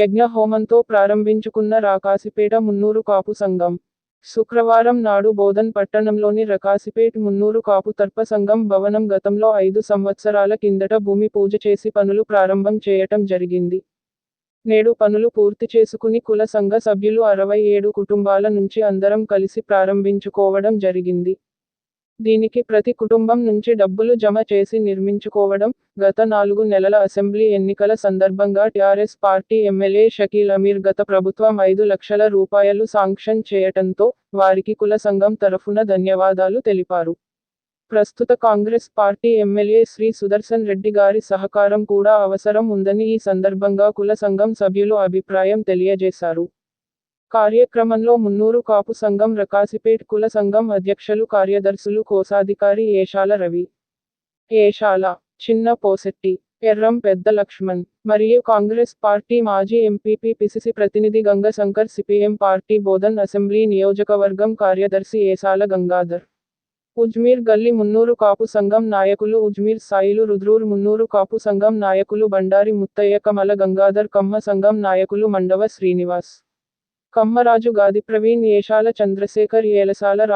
యజ్ఞ హోమంతో ప్రారంభించుకున్న రాకాసిపేట మున్నూరు కాపు సంఘం. శుక్రవారం నాడు బోధన్ పట్టణంలోని రకాసిపేట్ మున్నూరు కాపు తర్ప సంఘం భవనం గతంలో ఐదు సంవత్సరాల కిందట భూమి పూజ చేసి పనులు ప్రారంభం చేయటం జరిగింది. నేడు పనులు పూర్తి చేసుకుని కుల సంఘ సభ్యులు అరవై ఏడు కుటుంబాల నుంచి అందరం కలిసి ప్రారంభించుకోవడం జరిగింది. దీనికి ప్రతి కుటుంబం నుంచి డబ్బులు జమ చేసి నిర్మించుకోవడం గత నాలుగు నెలల అసెంబ్లీ ఎన్నికల సందర్భంగా TRS party MLA Shakeel Amir గత ప్రభుత్వం ఐదు లక్షల రూపాయలు శాంక్షన్ చేయటంతో వారికి కుల సంఘం తరఫున ధన్యవాదాలు తెలిపారు. ప్రస్తుత Congress party MLA Shri Sudarshan Reddy గారి సహకారం కూడా అవసరం ఉందని ఈ సందర్భంగా కుల సంఘం సభ్యులు అభిప్రాయం తెలియజేశారు. కార్యక్రమంలో మున్నూరు కాపు సంఘం రకాసిపేట్ కుల సంఘం అధ్యక్షులు కార్యదర్శులు కోశాధికారి ఏషాల రవి. ఏషాల చిన్న పోసెట్టి ఎర్రం పెద్ద లక్ష్మణ్ మరియు కాంగ్రెస్ పార్టీ మాజీ ఎంపీపీ పిసిసి ప్రతినిధి Gangashankar CPM party Bodhan assembly నియోజకవర్గం కార్యదర్శి ఏసాల గంగాధర్. ఉజ్మీర్ గల్లి మున్నూరు కాపు సంఘం నాయకులు ఉజ్మీర్ సాయిలు రుద్రూర్ మున్నూరు కాపు సంఘం నాయకులు బండారి ముత్తయ్య కమల గంగాధర్ కమ్మ సంఘం నాయకులు మండవ శ్రీనివాస్. కమ్మరాజు గాది ప్రవీణ్ ఏషాల చంద్రశేఖర్ ఏలసాల రా